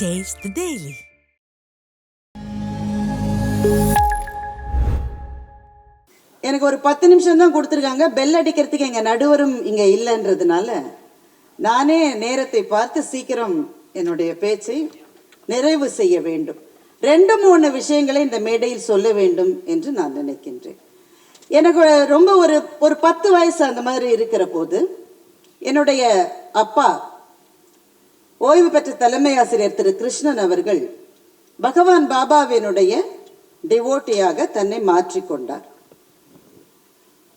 Taste the Daily. எனக்கு ஒரு பத்து நிமிஷம் தான் கொடுத்துருக்காங்க. பெல் அடிக்கிறதுக்கு எங்கள் நடுவரும் இங்கே இல்லைன்றதுனால நானே நேரத்தை பார்த்து சீக்கிரம் என்னுடைய பேச்சை நிறைவு செய்ய வேண்டும். ரெண்டு மூணு விஷயங்களை இந்த மேடையில் சொல்ல வேண்டும் என்று நான் நினைக்கின்றேன். எனக்கு ரொம்ப ஒரு ஒரு பத்து வயசு அந்த மாதிரி இருக்கிற போது என்னுடைய அப்பா ஓய்வு பெற்ற தலைமை ஆசிரியர் திரு கிருஷ்ணன் அவர்கள் பகவான் பாபாவினுடைய டிவோட்டியாக தன்னை மாற்றிக்கொண்டார்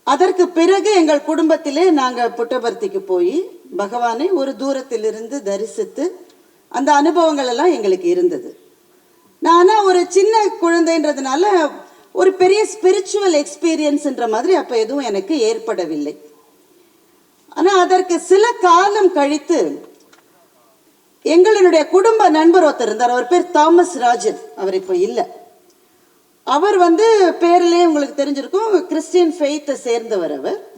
அதற்கு பிறகு எங்கள் குடும்பத்திலே நாங்கள் புட்டபர்த்திக்கு போய் பகவானை ஒரு தூரத்திலிருந்து தரிசித்து அந்த அனுபவங்கள் எல்லாம் எங்களுக்கு இருந்தது. நானா ஒரு சின்ன குழந்தைன்றதுனால ஒரு பெரிய ஸ்பிரிச்சுவல் எக்ஸ்பீரியன்ஸ்ன்ற மாதிரி அப்போ எதுவும் எனக்கு ஏற்படவில்லை. ஆனால் அதற்கு சில காலம் கழித்து எங்களுடைய குடும்ப நண்பர் ஒருத்தர் இருந்தார். அவர் பேர் தாமஸ் ராஜன். அவர் இப்போ இல்லை. அவர் வந்து பேர்லேயே உங்களுக்கு தெரிஞ்சிருக்கும் கிறிஸ்டியன் ஃபெய்த்தை சேர்ந்தவர் அவர்.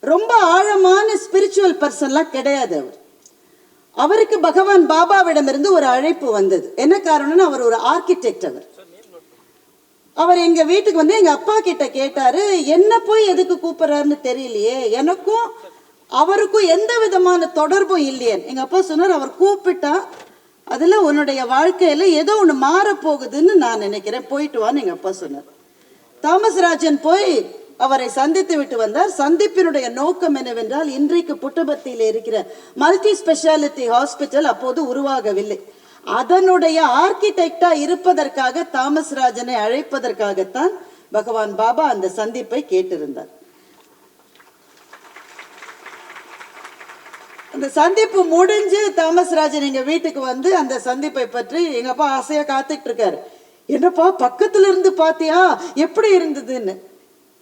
ரொம்ப ஆழமான ஸ்பிரிச்சுவல் பர்சன்லாம் கிடையாது அவர். அவருக்கு பகவான் பாபாவிடமிருந்து ஒரு அழைப்பு வந்தது. என்ன காரணம்னா அவர் ஒரு ஆர்கிடெக்ட் அவர். அவர் எங்க வீட்டுக்கு வந்து எங்க அப்பா கிட்ட கேட்டாரு என்ன போய் எதுக்கு கூப்பிடுறாருன்னு தெரியலையே. எனக்கும் அவருக்கும் எந்த விதமான தொடர்பும் இல்லையே எங்க அப்பா சொன்னார் அவர் கூப்பிட்டா அதுல உன்னுடைய வாழ்க்கையில ஏதோ ஒன்று மாறப்போகுதுன்னு நான் நினைக்கிறேன். போயிட்டு வான்னு எங்க அப்பா சொன்னார். தாமஸ் ராஜன் போய் அவரை சந்தித்து விட்டு வந்தார். சந்திப்பினுடைய நோக்கம் என்னவென்றால் இன்றைக்கு புட்டபர்த்தியில் இருக்கிற மல்டி ஸ்பெஷாலிட்டி ஹாஸ்பிட்டல் அப்போது உருவாகவில்லை. அதனுடைய ஆர்கிடெக்டா இருப்பதற்காக தாமஸ் ராஜனை அழைப்பதற்காகத்தான் பகவான் பாபா அந்த சந்திப்பை கேட்டிருந்தார். அந்த சந்திப்பு முடிஞ்சு தாமஸ் ராஜன் எங்க வீட்டுக்கு வந்து அந்த சந்திப்பை பற்றி எங்க அப்பா ஆசையா காத்துக்கிட்டு இருக்காரு. என்னப்பா பக்கத்துல இருந்து பாத்தியா? எப்படி இருந்ததுன்னு.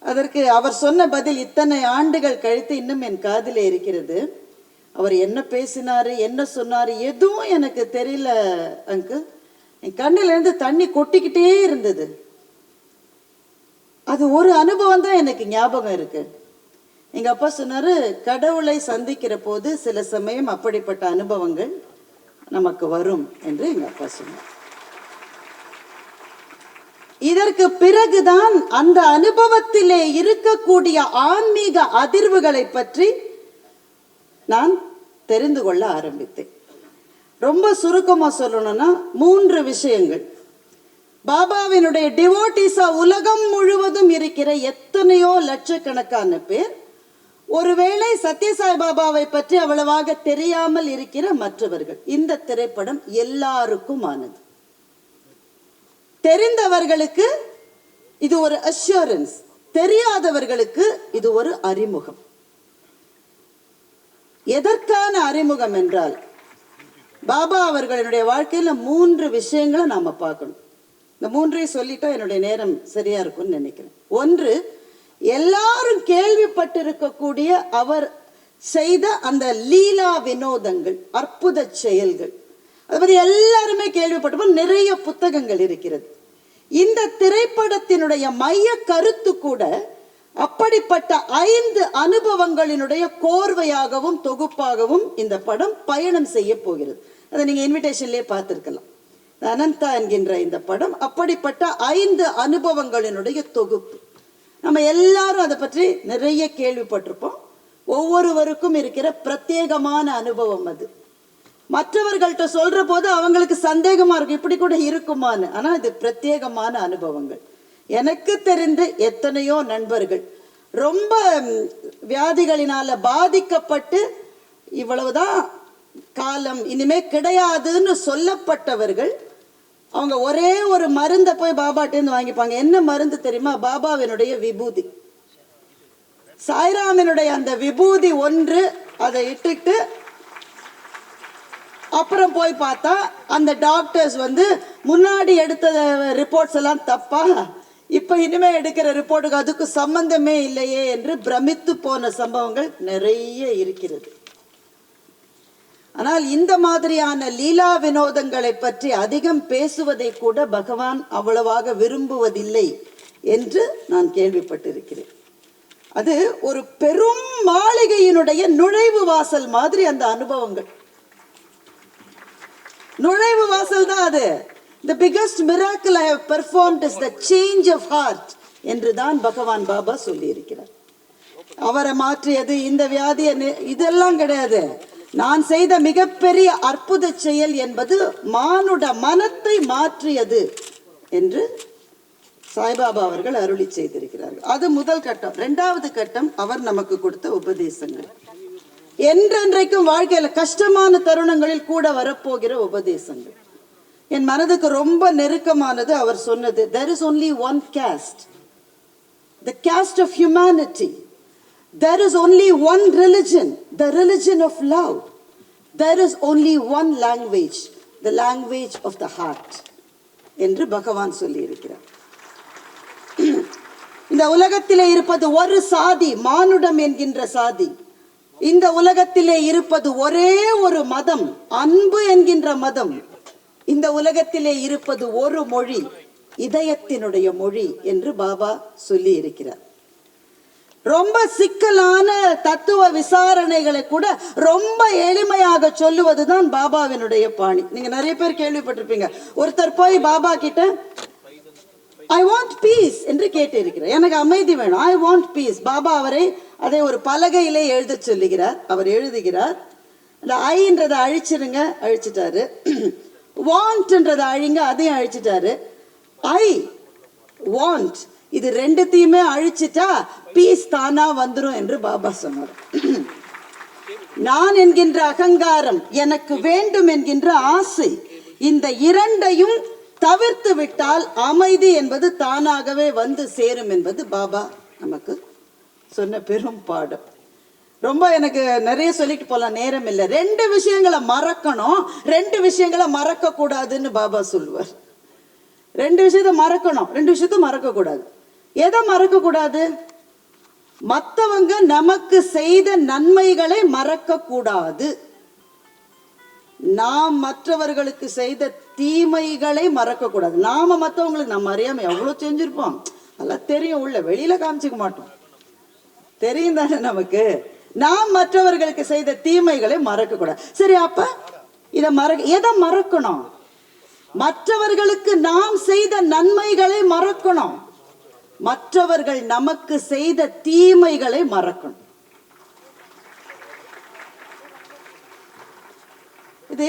அதற்கு அவர் சொன்ன பதில் இத்தனை ஆண்டுகள் கழித்து இன்னும் என் காதில் இருக்கிறது. அவர் என்ன பேசினாரு என்ன சொன்னாரு எதுவும் எனக்கு தெரியல அங்கு என் கண்ணுல இருந்து தண்ணி கொட்டிக்கிட்டே இருந்தது. அது ஒரு அனுபவம் தான் எனக்கு ஞாபகம் இருக்கு. எங்கள் அப்பா சொன்னார் கடவுளை சந்திக்கிற போது சில சமயம் அப்படிப்பட்ட அனுபவங்கள் நமக்கு வரும் என்று எங்கள் அப்பா சொன்னார். இதற்கு பிறகுதான் அந்த அனுபவத்திலே இருக்கக்கூடிய ஆன்மீக அதிர்வுகளை பற்றி நான் தெரிந்து கொள்ள ஆரம்பித்தேன். ரொம்ப சுருக்கமாக சொல்லணும்னா மூன்று விஷயங்கள். பாபாவினுடைய டிவோட்டிஸா உலகம் முழுவதும் இருக்கிற எத்தனையோ லட்சக்கணக்கான பேர் ஒருவேளை சத்யசாய் பாபாவை பற்றி அவ்வளவாக தெரியாமல் இருக்கிற மற்றவர்கள் இந்த திரைப்படம் எல்லாருக்கும் ஆனது தெரிந்தவர்களுக்கு இது ஒரு அஷூரன்ஸ் தெரியாதவர்களுக்கு இது ஒரு அறிமுகம். எதற்கான அறிமுகம் என்றால் பாபா அவர்களுடைய வாழ்க்கையில மூன்று விஷயங்களை நாம பார்க்கணும். இந்த மூன்றையும் சொல்லிட்டா என்னுடைய நேரம் சரியா இருக்கும்னு நினைக்கிறேன். ஒன்று எல்லாரும் கேள்விப்பட்டிருக்கக்கூடிய அவர் செய்த அந்த லீலா வினோதங்கள் அற்புத செயல்கள். அதை மாதிரி எல்லாருமே கேள்விப்பட்டிருப்போம் நிறைய புத்தகங்கள் இருக்கிறது. இந்த திரைப்படத்தினுடைய மைய கருத்து கூட அப்படிப்பட்ட ஐந்து அனுபவங்களினுடைய கோர்வையாகவும் தொகுப்பாகவும் இந்த படம் பயணம் செய்ய போகிறது. அதை நீங்கள் இன்விடேஷன்லேயே பார்த்துருக்கலாம். அனந்தா என்கின்ற இந்த படம் அப்படிப்பட்ட ஐந்து அனுபவங்களினுடைய தொகுப்பு. நம்ம எல்லாரும் அதை பற்றி நிறைய கேள்விப்பட்டிருப்போம். ஒவ்வொருவருக்கும் இருக்கிற பிரத்யேகமான அனுபவம் அது. மற்றவர்கள்ட்ட சொல்ற போது அவங்களுக்கு சந்தேகமா இருக்கும். இப்படி கூட இருக்குமான்னு. ஆனால் இது பிரத்யேகமான அனுபவங்கள். எனக்கு தெரிந்து எத்தனையோ நண்பர்கள் ரொம்ப வியாதிகளினால பாதிக்கப்பட்டு இவ்வளவுதான் காலம் இனிமே கிடையாதுன்னு சொல்லப்பட்டவர்கள் அவங்க ஒரே ஒரு மருந்தை போய் பாபாட்டேருந்து வாங்கிப்பாங்க. என்ன மருந்து தெரியுமா? பாபாவினுடைய விபூதி. சாய்ராமனுடைய அந்த விபூதி ஒன்று அதை இட்டுட்டு அப்புறம் போய் பார்த்தா அந்த டாக்டர்ஸ் வந்து முன்னாடி எடுத்த ரிப்போர்ட்ஸ் எல்லாம் தப்பா? இப்ப இனிமே எடுக்கிற ரிப்போர்ட்டுக்கு அதுக்கு சம்பந்தமே இல்லையே என்று பிரமித்து போன சம்பவங்கள் நிறைய இருக்கிறது. ஆனால் இந்த மாதிரியான லீலா வினோதங்களை பற்றி அதிகம் பேசுவதை கூட பகவான் அவ்வளவாக விரும்புவதில்லை என்று நான் கேள்விப்பட்டிருக்கிறேன். அது ஒரு பெரும் மாளிகையினுடைய நுழைவு வாசல் மாதிரி அந்த அனுபவங்கள். நுழைவு வாசல் தான் அது. The biggest miracle I have performed is the change of heart என்று தான் பகவான் பாபா சொல்லி இருக்கிறார் அவரை மாற்றியது இந்த வியாதியை இதெல்லாம் கிடையாது. நான் செய்த மிகப்பெரிய அற்புத செயல் என்பது மானுட மனத்தை மாற்றியது என்று சாய்பாபா அவர்கள் அருளி செய்திருக்கிறார்கள். அது முதல் கட்டம். இரண்டாவது கட்டம் அவர் நமக்கு கொடுத்த உபதேசங்கள். என்றென்றைக்கும் வாழ்க்கையில கஷ்டமான தருணங்களில் கூட வரப்போகிற உபதேசங்கள். என் மனதுக்கு ரொம்ப நெருக்கமானது அவர் சொன்னது there is only one caste the caste of humanity there is only one religion the religion of love. There is only one language the language of the heart என்று பகவான் சொல்லியிருக்கிறார். இந்த உலகத்திலே இருப்பது ஒரு சாதி மானுடம் என்கின்ற சாதி. இந்த உலகத்திலே இருப்பது ஒரே ஒரு மதம் அன்பு என்கின்ற மதம். இந்த உலகத்திலே இருப்பது ஒரு மொழி இதயத்தினுடைய மொழி என்று பாபா சொல்லி இருக்கிறார் ரொம்ப சிக்கலான தத்துவ விசாரணைகளை கூட ரொம்ப எளிமையாக சொல்லுவதுதான் பாபாவினுடைய பாணி. நீங்க நிறைய பேர் கேள்விப்பட்டிருப்பீங்க. ஒருத்தர் போய் பாபா கிட்ட ஐ வாண்ட் பீஸ் என்று கேட்டிருக்கிறார். எனக்கு அமைதி வேணும். ஐ வாண்ட் பீஸ் பாபா அவரை அதை ஒரு பலகையிலே எழுத சொல்லுகிறார். அவர் எழுதுகிறார். இந்த ஐன்றதை அழிச்சிருங்க அழிச்சிட்டாரு. வாண்ட்ன்றதை அழிங்க அதையும் அழிச்சிட்டாரு. ஐ வாண்ட் இது ரெண்டுத்தையுமே அழிச்சிட்டா பீஸ் தானா வந்துடும் என்று பாபா சொன்னார். நான் என்கின்ற அகங்காரம் எனக்கு வேண்டும் என்கின்ற ஆசை இந்த இரண்டையும் தவிர்த்து விட்டால் அமைதி என்பது தானாகவே வந்து சேரும் என்பது பாபா நமக்கு சொன்ன பெரும் பாடம். ரொம்ப எனக்கு நிறைய சொல்லிட்டு போகலாம் நேரம் இல்லை. ரெண்டு விஷயங்களை மறக்கணும் ரெண்டு விஷயங்களை மறக்க கூடாதுன்னு பாபா சொல்லுவார். ரெண்டு விஷயத்த மறக்கணும் ரெண்டு விஷயத்த மறக்க கூடாது எதை மறக்கக்கூடாது? மற்றவங்க நமக்கு செய்த நன்மைகளை மறக்க கூடாது நாம் மற்றவர்களுக்கு செய்த தீமைகளை மறக்க கூடாது நாம மற்றவங்களுக்கு நம்ம அறியாம எவ்வளவு செஞ்சிருப்போம்? அதெல்லாம் தெரியும் உள்ள வெளியில காமிச்சிக்க மாட்டோம். தெரியும் தானே நமக்கு? நாம் மற்றவர்களுக்கு செய்த தீமைகளை மறக்க கூடாது சரி அப்ப இத மறக்க எதை மறக்கணும்? மற்றவர்களுக்கு நாம் செய்த நன்மைகளை மறக்கணும். மற்றவர்கள் நமக்கு செய்த தீமைகளை மறக்கணும். இது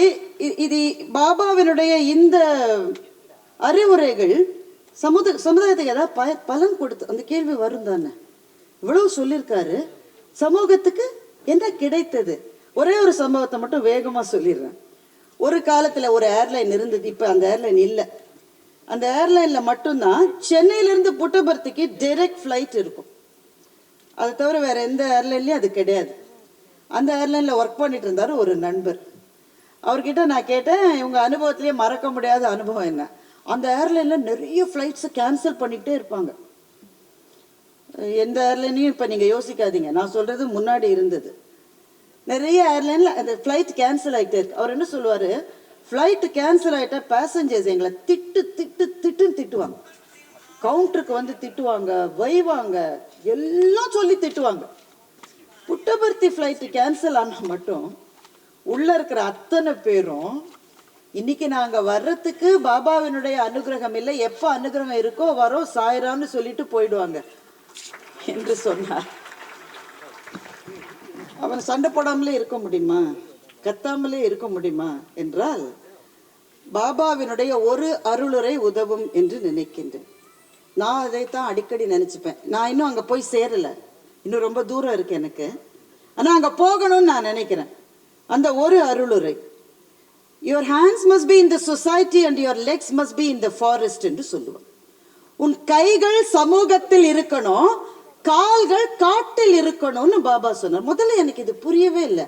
இது பாபாவினுடைய இந்த அறிவுரைகள் சமுத சமுதாயத்துக்கு ஏதாவது ப பலன் கொடுத்து அந்த கேள்வி வரும் தானே இவ்வளவு சொல்லியிருக்காரு சமூகத்துக்கு என்ன கிடைத்தது? ஒரே ஒரு சம்பவத்தை மட்டும் வேகமாக சொல்லிடுறேன். ஒரு காலத்தில் ஒரு ஏர்லைன் இருந்தது இப்போ அந்த ஏர்லைன் இல்லை. அந்த ஏர்லைன்ல மட்டும்தான் சென்னையிலேருந்து புட்டபர்த்திக்கு டைரக்ட் ஃப்ளைட் இருக்கும். அதை தவிர வேற எந்த ஏர்லைன்லயும் அது கிடையாது. அந்த ஏர்லைன்ல ஒர்க் பண்ணிட்டு இருந்தாரு ஒரு நண்பர். அவர்கிட்ட நான் கேட்டேன் இவங்க அனுபவத்திலேயே மறக்க முடியாத அனுபவம் என்ன? அந்த ஏர்லைன்ல நிறைய ஃப்ளைட்ஸை கேன்சல் பண்ணிக்கிட்டே இருப்பாங்க. எந்த ஏர்லைனையும் இப்போ நீங்கள் யோசிக்காதீங்க. நான் சொல்றது முன்னாடி இருந்தது. நிறைய ஏர்லைன்ல அந்த ஃப்ளைட் கேன்சல் ஆகிட்டே இருக்கு. அவர் என்ன சொல்லுவாரு? ஃப்ளைட்டு கேன்சல் ஆகிட்டா பேசஞ்சர்ஸ் எங்களை திட்டு திட்டு திட்டுன்னு திட்டுவாங்க. கவுண்டருக்கு வந்து திட்டுவாங்க வைவாங்க எல்லாம் சொல்லி திட்டுவாங்க. புட்டபர்த்தி ஃப்ளைட்டு கேன்சல் ஆனா மட்டும் உள்ளே இருக்கிற அத்தனை பேரும் இன்னைக்கு நாங்கள் வர்றதுக்கு பாபாவினுடைய அனுகிரகம் இல்லை. எப்போ அனுகிரகம் இருக்கோ வரோம் சாயிரான்னு சொல்லிட்டு போயிடுவாங்க என்று சொன்னார். அவன் சண்டை போடாமலே இருக்க முடியுமா? கத்தாமலே இருக்க முடியுமா என்றால் பாபாவினுடைய ஒரு அருளுரை உதவும் என்று நினைக்கின்றேன். நான் அதைத்தான் அடிக்கடி நினைச்சுப்பேன். நான் இன்னும் அங்க போய் சேரலை. இன்னும் ரொம்ப தூரம் இருக்கு எனக்கு. ஆனா அங்க போகணும்னு நான் நினைக்கிறேன். அந்த ஒரு அருளுரை. Your hands must be in the society and your legs must be in the forest என்று சொல்லுவான் உன் கைகள் சமூகத்தில் இருக்கணும் கால்கள் காட்டில் இருக்கணும்னு பாபா சொன்னார். முதல்ல எனக்கு இது புரியவே இல்லை.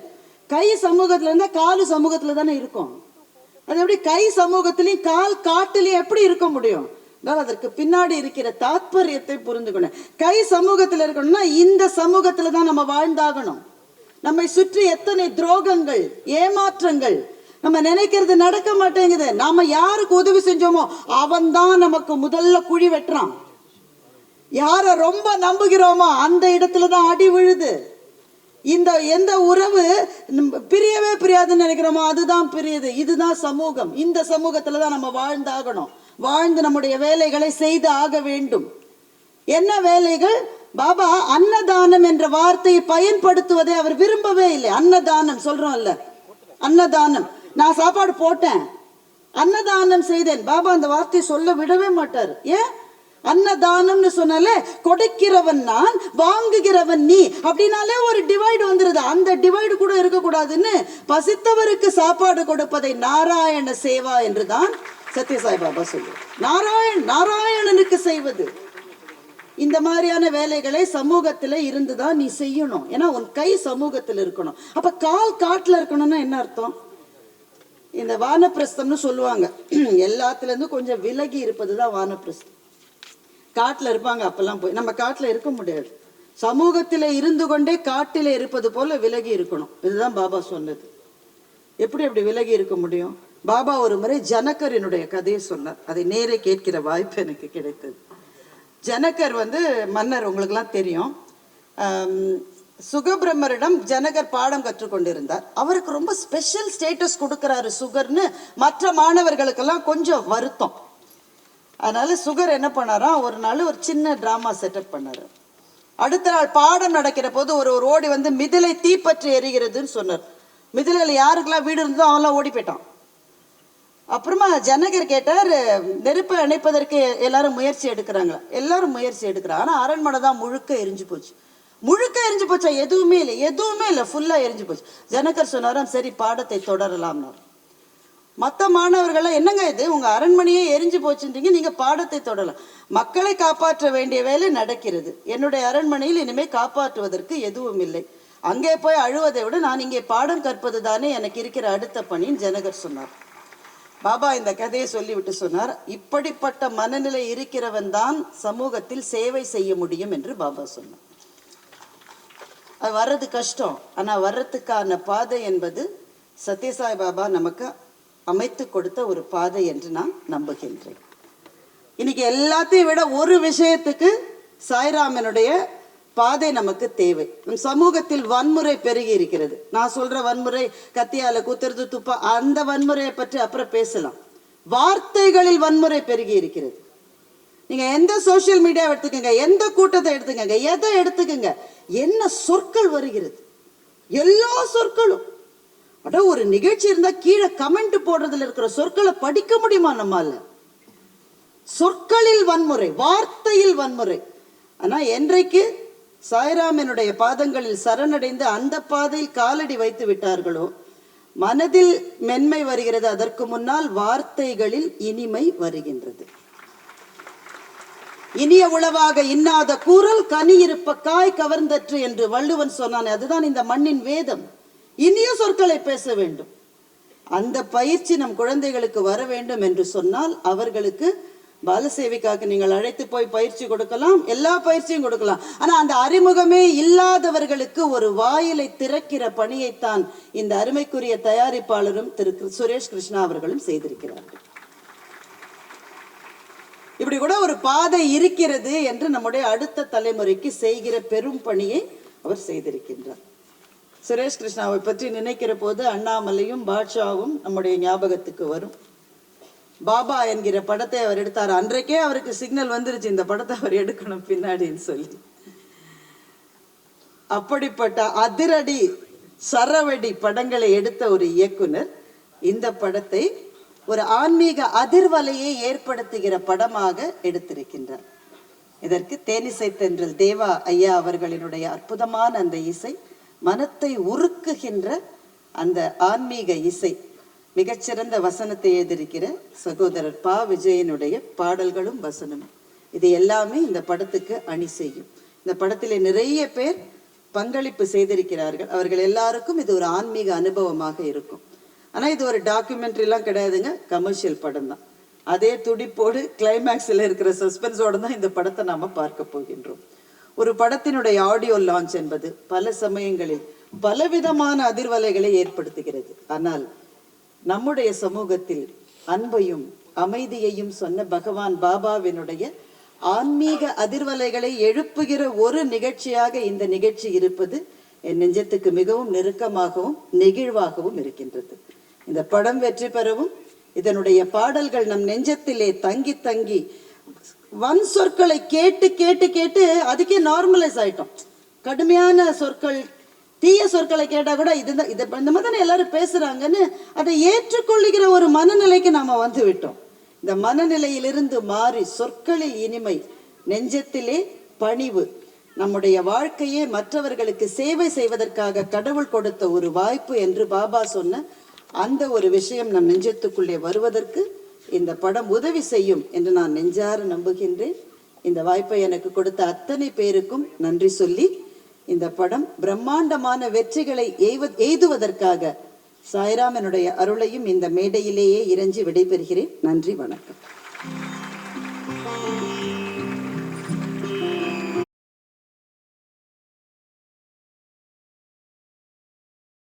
கை சமூகத்துல இருந்தா காலு சமூகத்துல தானே இருக்கும். அது எப்படி கை சமூகத்திலையும் கால் காட்டிலையும் எப்படி இருக்க முடியும்? அதனால அதற்கு பின்னாடி இருக்கிற தாத்பரியத்தை புரிந்துக்கணும். கை சமூகத்துல இருக்கணும்னா இந்த சமூகத்துல தான் நம்ம வாழ்ந்தாகணும். நம்மை சுற்றி எத்தனை துரோகங்கள் ஏமாற்றங்கள் நம்ம நினைக்கிறது நடக்க மாட்டேங்குது. நாம யாருக்கு உதவி செஞ்சோமோ அவன் தான் நமக்கு முதல்ல குழி வெட்டுறான். யார ரொம்ப நம்புகிறோமோ அந்த இடத்துல தான் அடி விழுது. இந்த எந்த உறவு பிரியவே பிரியாதுன்னு நினைக்கிறோமோ அதுதான் பிரியுது. இதுதான் சமூகம். இந்த சமூகத்தில் தான் நம்ம வாழ்ந்தாகணும். வாழ்ந்து நம்முடைய வேலைகளை செய்து ஆக வேண்டும். என்ன வேலைகள்? பாபா அன்னதானம் என்ற வார்த்தையை பயன்படுத்துவதை அவர் விரும்பவே இல்லை. அன்னதானம் சொல்றோம்ல. அன்னதானம். நான் சாப்பாடு போட்டேன். அன்னதானம் செய்தேன். பாபா அந்த வார்த்தையை சொல்ல விடவே மாட்டார். ஏன்? அன்னதானம்னு சொன்னாலே கொடுக்கிறவன் நான் வாங்குகிறவன் நீ. அப்படின்னாலே ஒரு டிவைடு வந்துருது. அந்த டிவைடு கூட இருக்கக்கூடாதுன்னு பசித்தவருக்கு சாப்பாடு கொடுப்பதை நாராயண சேவா என்று தான் சத்யசாய் பாபா சொல்லுவார். நாராயண் நாராயணனுக்கு செய்வது. இந்த மாதிரியான வேலைகளை சமூகத்தில் இருந்து தான் நீ செய்யணும். ஏன்னா உன் கை சமூகத்தில் இருக்கணும். அப்போ கால் காட்டில் இருக்கணும்னா என்ன அர்த்தம்? இந்த வானப்பிரஸ்தம்னு சொல்லுவாங்க. எல்லாத்துலேருந்து கொஞ்சம் விலகி இருப்பது தான் வானப்பிரஸ்தம். காட்டில் இருப்பாங்க அப்பெல்லாம் போய். நம்ம காட்டில் இருக்க முடியாது. சமூகத்தில் இருந்து கொண்டே காட்டில இருப்பது போல விலகி இருக்கணும். இதுதான் பாபா சொன்னது. எப்படி அப்படி விலகி இருக்க முடியும்? பாபா ஒரு முறை ஜனகரினுடைய கதையை சொன்னார். அதை நேரே கேட்கிற வாய்ப்பு எனக்கு கிடைத்தது. ஜனகர் வந்து மன்னர் உங்களுக்குலாம் தெரியும். சுகபிரம்மரிடம் ஜனகர் பாடம் கற்றுக்கொண்டிருந்தார். அவருக்கு ரொம்ப ஸ்பெஷல் ஸ்டேட்டஸ் கொடுக்குறாரு சுகர்னு. மற்ற மாணவர்களுக்கெல்லாம் கொஞ்சம் வருத்தம். அதனால சுகர் என்ன பண்ணாரா ஒரு நாள் ஒரு சின்ன ட்ராமா செட்டப் பண்ணாரு. அடுத்த நாள் பாடம் நடக்கிற போது ஒரு ஒரு ஓடி வந்து மிதிலை தீப்பற்றி எரிகிறதுன்னு சொன்னார். மிதிலையில் யாருக்கெல்லாம் வீடு இருந்ததோ அவன்லாம் ஓடி போயிட்டான். அப்புறமா ஜனகர் கேட்டார் நெருப்பை அணைப்பதற்கு எல்லாரும் முயற்சி எடுக்கிறாங்க. எல்லாரும் முயற்சி எடுக்கிறாங்க. ஆனால் அரண்மனை தான் முழுக்க எரிஞ்சு போச்சு. முழுக்க எரிஞ்சு போச்சா எதுவுமே இல்லை. எதுவுமே இல்லை. ஃபுல்லாக எரிஞ்சு போச்சு. ஜனகர் சொன்னாராம் சரி பாடத்தை தொடரலாம்னார். மற்ற மாணவர்கள்லாம் என்னங்க இது? உங்கள் அரண்மனையே எரிஞ்சு போச்சுன்றீங்க நீங்கள் பாடத்தை தொடரலாம் மக்களை காப்பாற்ற வேண்டிய வேலை நடக்கிறது. என்னுடைய அரண்மனையில் இனிமேல் காப்பாற்றுவதற்கு எதுவும் இல்லை. அங்கே போய் அழுவதை விட நான் இங்கே பாடம் கற்பது தானே எனக்கு இருக்கிற அடுத்த பணின்னு ஜனகர் சொன்னார். பாபா இந்த கதையை சொல்லிவிட்டு சொன்னார் இப்படிப்பட்ட மனநிலை இருக்கிறவன் தான் சமூகத்தில் சேவை செய்ய முடியும் என்று பாபா சொன்னார். அது வர்றது கஷ்டம் ஆனால் வர்றதுக்கான பாதை என்பது சத்யசாய் பாபா நமக்கு அமைத்து கொடுத்த ஒரு பாதை என்று நான் நம்புகின்றேன். இன்னைக்கு எல்லாத்தையும் விட ஒரு விஷயத்துக்கு சாய்ராமனுடைய பாதை நமக்கு தேவை. நம் சமூகத்தில் வன்முறை பெருகி இருக்கிறது. நான் சொல்ற வன்முறை கத்தியால குத்துறது துப்பா அந்த வன்முறையை பற்றி அப்புறம் பேசலாம். வார்த்தைகளில் வன்முறை பெருகி இருக்கிறது. நீங்க எந்த சோஷியல் மீடியாவை எடுத்துக்கங்க எந்த கூட்டத்தை எடுத்துக்கங்க எதை எடுத்துக்கங்க என்ன சொற்கள் வருகிறது? எல்லா சொற்களும். அட ஒரு நிகழ்ச்சி இருந்தா கீழே கமெண்ட் போடுறதுல இருக்கிற சொற்களை படிக்க முடியுமா நம்மால? சொற்களில் வன்முறை வார்த்தையில் வன்முறை. ஆனா என்றைக்கு சாய்ராமனுடைய பாதங்களில் சரணடைந்து அந்த பாதையில் காலடி வைத்து விட்டார்களோ மனதில் மென்மை வருகிறது. அதற்கு முன்னால் வார்த்தைகளில் இனிமை வருகின்றது. இனிய உளவாக இன்னாத கூறல் கனி இருப்ப காய் கவர்ந்தற்று என்று வள்ளுவன் சொன்னான் அதுதான் இந்த மண்ணின் வேதம். இனிய சொற்களை பேச வேண்டும். அந்த பயிற்சி நம் குழந்தைகளுக்கு வர வேண்டும் என்று சொன்னால் அவர்களுக்கு பாலசேவிக்காக்கு நீங்கள் அழைத்து போய் பயிற்சி கொடுக்கலாம் எல்லா பயிற்சியும் கொடுக்கலாம். ஆனால் அந்த அறிமுகமே இல்லாதவர்களுக்கு ஒரு வாயிலை திறக்கிற பணியைத்தான் இந்த அருமைக்குரிய தயாரிப்பாளரும் திரு சுரேஷ் கிருஷ்ணா அவர்களும் செய்திருக்கிறார்கள். இப்படி கூட ஒரு பாதை இருக்கிறது என்று நம்முடைய அடுத்த தலைமுறைக்கு செய்கிற பெரும் பணியை அவர் செய்திருக்கின்றார். சுரேஷ் கிருஷ்ணாவை பற்றி நினைக்கிற போது அண்ணாமலையும் பாட்ஷாவும் நம்முடைய ஞாபகத்துக்கு வரும். பாபா என்கிற படத்தை அவர் எடுத்தார். அன்றைக்கே அவருக்கு சிக்னல் வந்துருச்சு இந்த படத்தை அவர் எடுக்கணும் பின்னாடின்னு சொல்லி. அப்படிப்பட்ட அதிரடி சரவடி படங்களை எடுத்த ஒரு இயக்குனர் இந்த படத்தை ஒரு ஆன்மீக அதிர்வலையை ஏற்படுத்துகிற படமாக எடுத்திருக்கின்றார். இதற்கு தேனிசை தென்றல் தேவா ஐயா அவர்களினுடைய அற்புதமான அந்த இசை மனத்தை உருக்குகின்ற அந்த ஆன்மீக இசை. மிகச்சிறந்த வசனத்தை எதிர்க்கிற சகோதரர் பா. விஜயனுடைய பாடல்களும் வசனமும் இது எல்லாமே இந்த படத்துக்கு அணி செய்யும். இந்த படத்திலே நிறைய பேர் பங்களிப்பு செய்திருக்கிறார்கள். அவர்கள் எல்லாருக்கும் இது ஒரு ஆன்மீக அனுபவமாக இருக்கும். ஆனால் இது ஒரு டாக்குமெண்ட்ரிலாம் கிடையாதுங்க. கமர்ஷியல் படம் தான். அதே துடிப்போடு கிளைமேக்ஸில் இருக்கிற சஸ்பென்ஸோடு தான் இந்த படத்தை நாம பார்க்க போகின்றோம். ஒரு படத்தினுடைய ஆடியோ லான்ச் என்பது பல சமயங்களில் பலவிதமான அதிர்வலைகளை ஏற்படுத்துகிறது. ஆனால் நம்முடைய சமூகத்தில் அன்பையும் அமைதியையும் சொன்ன பகவான் பாபாவினுடைய ஆன்மீக அதிர்வலைகளை எழுப்புகிற ஒரு நிகழ்ச்சியாக இந்த நிகழ்ச்சி இருப்பது என் நெஞ்சத்துக்கு மிகவும் நெருக்கமாகவும் நெகிழ்வாகவும் இருக்கின்றது. இந்த படம் வெற்றி பெறவும் இதனுடைய பாடல்கள் நம் நெஞ்சத்திலே தங்கி தங்கி வன் சொற்களை கேட்டு கேட்டு கேட்டு அதுக்கே நார்மலைஸ் ஆயிட்டோம். கடுமையான சொற்கள் தீய சொற்களை கேட்டால் கூட இது இது இந்த மாதிரி தானே எல்லாரும் பேசுறாங்கன்னு அதை ஏற்றுக்கொள்ளுகிற ஒரு மனநிலைக்கு நாம வந்து விட்டோம். இந்த மனநிலையிலிருந்து மாறி சொற்களில் இனிமை நெஞ்சத்திலே பணிவு நம்முடைய வாழ்க்கையே மற்றவர்களுக்கு சேவை செய்வதற்காக கடவுள் கொடுத்த ஒரு வாய்ப்பு என்று பாபா சொன்ன அந்த ஒரு விஷயம் நம் நெஞ்சத்துக்குள்ளே வருவதற்கு இந்த படம் உதவி செய்யும் என்று நான் நெஞ்சார நம்புகின்றேன். இந்த வாய்ப்பை எனக்கு கொடுத்த அத்தனை பேருக்கும் நன்றி சொல்லி இந்த படம் பிரம்மாண்டமான வெற்றிகளை எய்துவதற்காக சாய்ராமனுடைய அருளையும் இந்த மேடையிலேயே இறைஞ்சி விடைபெறுகிறேன். நன்றி வணக்கம்.